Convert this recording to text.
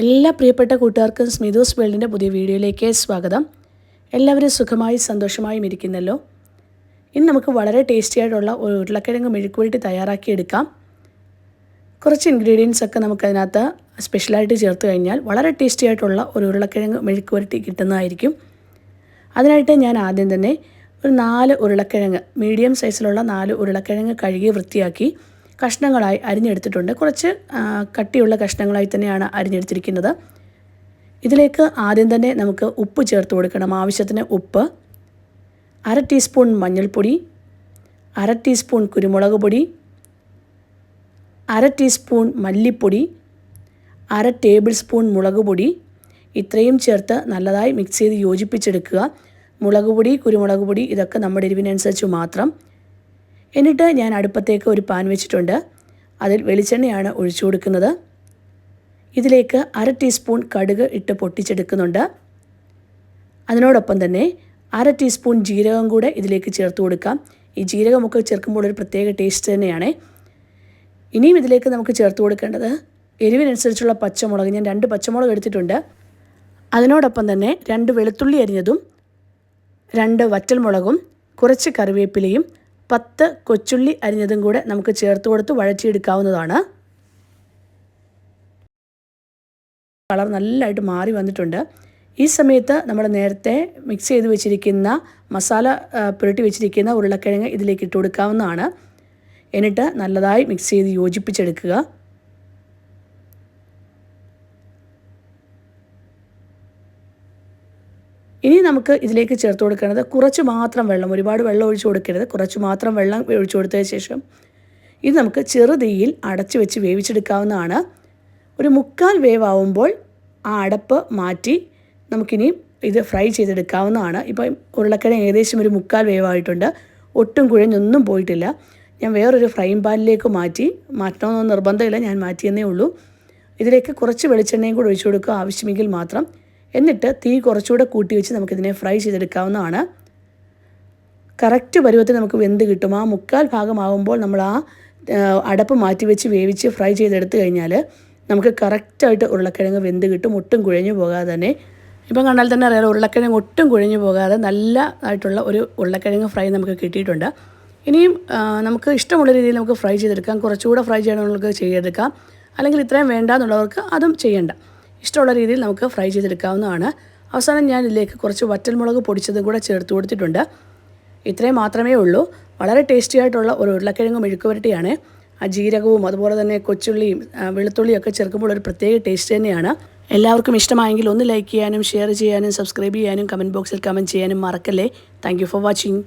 എല്ലാ പ്രിയപ്പെട്ട കൂട്ടുകാർക്കും സ്മിതൂസ് വേൾഡിന്റെ പുതിയ വീഡിയോയിലേക്ക് സ്വാഗതം. എല്ലാവരും സുഖമായും സന്തോഷമായും ഇരിക്കുന്നല്ലോ. ഇന്ന് നമുക്ക് വളരെ ടേസ്റ്റി ആയിട്ടുള്ള ഒരു ഉരുളക്കിഴങ്ങ് മെഴുക്കുപുരട്ടി തയ്യാറാക്കിയെടുക്കാം കുറച്ച് ഇൻഗ്രീഡിയൻസ് ഒക്കെ നമുക്കതിനകത്ത് സ്പെഷ്യലായിട്ട് ചേർത്ത് കഴിഞ്ഞാൽ വളരെ ടേസ്റ്റി ആയിട്ടുള്ള ഒരു ഉരുളക്കിഴങ്ങ് മെഴുക്കുപുരട്ടി കിട്ടുന്നതായിരിക്കും. അതിനായിട്ട് ഞാൻ ആദ്യം തന്നെ ഒരു നാല് ഉരുളക്കിഴങ്ങ് മീഡിയം സൈസിലുള്ള നാല് ഉരുളക്കിഴങ്ങ് കഴുകി വൃത്തിയാക്കി കഷ്ണങ്ങളായി അരിഞ്ഞെടുത്തിട്ടുണ്ട്. കുറച്ച് കട്ടിയുള്ള കഷ്ണങ്ങളായി തന്നെയാണ് അരിഞ്ഞെടുത്തിരിക്കുന്നത്. ഇതിലേക്ക് ആദ്യം തന്നെ നമുക്ക് ഉപ്പ് ചേർത്ത് കൊടുക്കണം. ആവശ്യത്തിന് ഉപ്പ് അര ടീസ്പൂൺ മഞ്ഞൾപ്പൊടി അര ടീസ്പൂൺ കുരുമുളക് പൊടി അര ടീസ്പൂൺ മല്ലിപ്പൊടി അര ടേബിൾ സ്പൂൺ മുളക് പൊടി. ഇത്രയും ചേർത്ത് നല്ലതായി മിക്സ് ചെയ്ത് യോജിപ്പിച്ചെടുക്കുക. മുളക് പൊടി കുരുമുളക് പൊടി ഇതൊക്കെ നമ്മുടെ എരിവിനനുസരിച്ച് മാത്രം എന്നിട്ട് ഞാൻ അടുപ്പത്തേക്ക് ഒരു പാൻ വെച്ചിട്ടുണ്ട്. അതിൽ വെളിച്ചെണ്ണയാണ് ഒഴിച്ചു കൊടുക്കുന്നത്. ഇതിലേക്ക് അര ടീസ്പൂൺ കടുക് ഇട്ട് പൊട്ടിച്ചെടുക്കുന്നുണ്ട്. അതിനോടൊപ്പം തന്നെ അര ടീസ്പൂൺ ജീരകം കൂടെ ഇതിലേക്ക് ചേർത്ത് കൊടുക്കാം. ഈ ജീരകമൊക്കെ ചേർക്കുമ്പോൾ ഒരു പ്രത്യേക ടേസ്റ്റ് തന്നെയാണ്. ഇനിയും ഇതിലേക്ക് നമുക്ക് ചേർത്ത് കൊടുക്കേണ്ടത് എരിവിനനുസരിച്ചുള്ള പച്ചമുളക്. ഞാൻ രണ്ട് പച്ചമുളക് എടുത്തിട്ടുണ്ട്. അതിനോടൊപ്പം തന്നെ രണ്ട് വെളുത്തുള്ളി അരിഞ്ഞതും രണ്ട് വറ്റൽമുളകും കുറച്ച് കറിവേപ്പിലയും പത്ത് കൊച്ചുള്ളി അരിഞ്ഞതും കൂടെ നമുക്ക് ചേർത്ത് കൊടുത്ത് വഴറ്റിയെടുക്കാവുന്നതാണ്. കളർ നല്ലതായിട്ട് മാറി വന്നിട്ടുണ്ട്. ഈ സമയത്ത് നമ്മൾ നേരത്തെ മിക്സ് ചെയ്ത് വെച്ചിരിക്കുന്ന മസാല പുരട്ടി വെച്ചിരിക്കുന്ന ഉരുളക്കിഴങ്ങ് ഇതിലേക്ക് ഇട്ട് കൊടുക്കാവുന്നതാണ്. എന്നിട്ട് നല്ലതായി മിക്സ് ചെയ്ത് യോജിപ്പിച്ചെടുക്കുക. ഇനി നമുക്ക് ഇതിലേക്ക് ചേർത്ത് കൊടുക്കേണ്ടത് കുറച്ച് മാത്രം വെള്ളം ഒരുപാട് വെള്ളം ഒഴിച്ചു കൊടുക്കരുത്. കുറച്ച് മാത്രം വെള്ളം ഒഴിച്ചു കൊടുത്തതിന് ശേഷം ഇത് നമുക്ക് ചെറുതീയിൽ അടച്ചു വെച്ച് വേവിച്ചെടുക്കാവുന്നതാണ്. ഒരു മുക്കാൽ വേവാവുമ്പോൾ ആ അടപ്പ് മാറ്റി നമുക്കിനി ഇത് ഫ്രൈ ചെയ്തെടുക്കാവുന്നതാണ്. ഇപ്പം ഉരുളക്കിഴങ്ങ് ഏകദേശം ഒരു മുക്കാൽ വേവായിട്ടുണ്ട്. ഒട്ടും കുഴഞ്ഞൊന്നും പോയിട്ടില്ല. ഞാൻ വേറൊരു ഫ്രൈയിങ് പാനിലേക്ക് മാറ്റി മാറ്റണമെന്നൊന്നും നിർബന്ധമില്ല ഞാൻ മാറ്റിയെന്നേ ഉള്ളൂ. ഇതിലേക്ക് കുറച്ച് വെളിച്ചെണ്ണയും കൂടെ ഒഴിച്ചു കൊടുക്കുക ആവശ്യമെങ്കിൽ മാത്രം. എന്നിട്ട് തീ കുറച്ചുകൂടെ കൂട്ടി വെച്ച് നമുക്കിതിനെ ഫ്രൈ ചെയ്തെടുക്കാവുന്നതാണ്. കറക്റ്റ് പരുവത്തിൽ നമുക്ക് വെന്ത് കിട്ടും. ആ മുക്കാൽ ഭാഗമാകുമ്പോൾ നമ്മൾ ആ അടപ്പ് മാറ്റി വെച്ച് വേവിച്ച് ഫ്രൈ ചെയ്തെടുത്ത് കഴിഞ്ഞാൽ നമുക്ക് കറക്റ്റായിട്ട് ഉരുളക്കിഴങ്ങ് വെന്ത് കിട്ടും. ഒട്ടും കുഴഞ്ഞു പോകാതെ തന്നെ. ഇപ്പം കണ്ടാൽ തന്നെ അറിയാം ഉരുളക്കിഴങ്ങ് ഒട്ടും കുഴഞ്ഞു പോകാതെ നല്ല ആയിട്ടുള്ള ഒരു ഉരുളക്കിഴങ്ങ് ഫ്രൈ നമുക്ക് കിട്ടിയിട്ടുണ്ട്. ഇനിയും നമുക്ക് ഇഷ്ടമുള്ള രീതിയിൽ നമുക്ക് ഫ്രൈ ചെയ്തെടുക്കാം. കുറച്ചുകൂടെ ഫ്രൈ ചെയ്യണമെന്നുള്ളത് ചെയ്തെടുക്കാം. അല്ലെങ്കിൽ ഇത്രയും വേണ്ട എന്നുള്ളവർക്ക് അതും ചെയ്യണ്ട. ഇഷ്ടമുള്ള രീതിയിൽ നമുക്ക് ഫ്രൈ ചെയ്തെടുക്കാവുന്നതാണ്. അവസാനം ഞാൻ ഇതിലേക്ക് കുറച്ച് വറ്റൽമുളക് പൊടിച്ചതും കൂടെ ചേർത്ത് കൊടുത്തിട്ടുണ്ട്. ഇത്രയും മാത്രമേ ഉള്ളൂ. വളരെ ടേസ്റ്റി ആയിട്ടുള്ള ഒരു ഉരുളക്കിഴങ്ങ് മെഴുക്കുവരട്ടിയാണ് ആ ജീരകവും അതുപോലെ തന്നെ കൊച്ചുള്ളിയും വെളുത്തുള്ളിയും ഒക്കെ ചേർക്കുമ്പോൾ ഒരു പ്രത്യേക ടേസ്റ്റ് തന്നെയാണ്. എല്ലാവർക്കും ഇഷ്ടമായെങ്കിൽ ഒന്ന് ലൈക്ക് ചെയ്യാനും ഷെയർ ചെയ്യാനും സബ്സ്ക്രൈബ് ചെയ്യാനും കമന്റ് ബോക്സിൽ കമന്റ് ചെയ്യാനും മറക്കല്ലേ. Thank for watching.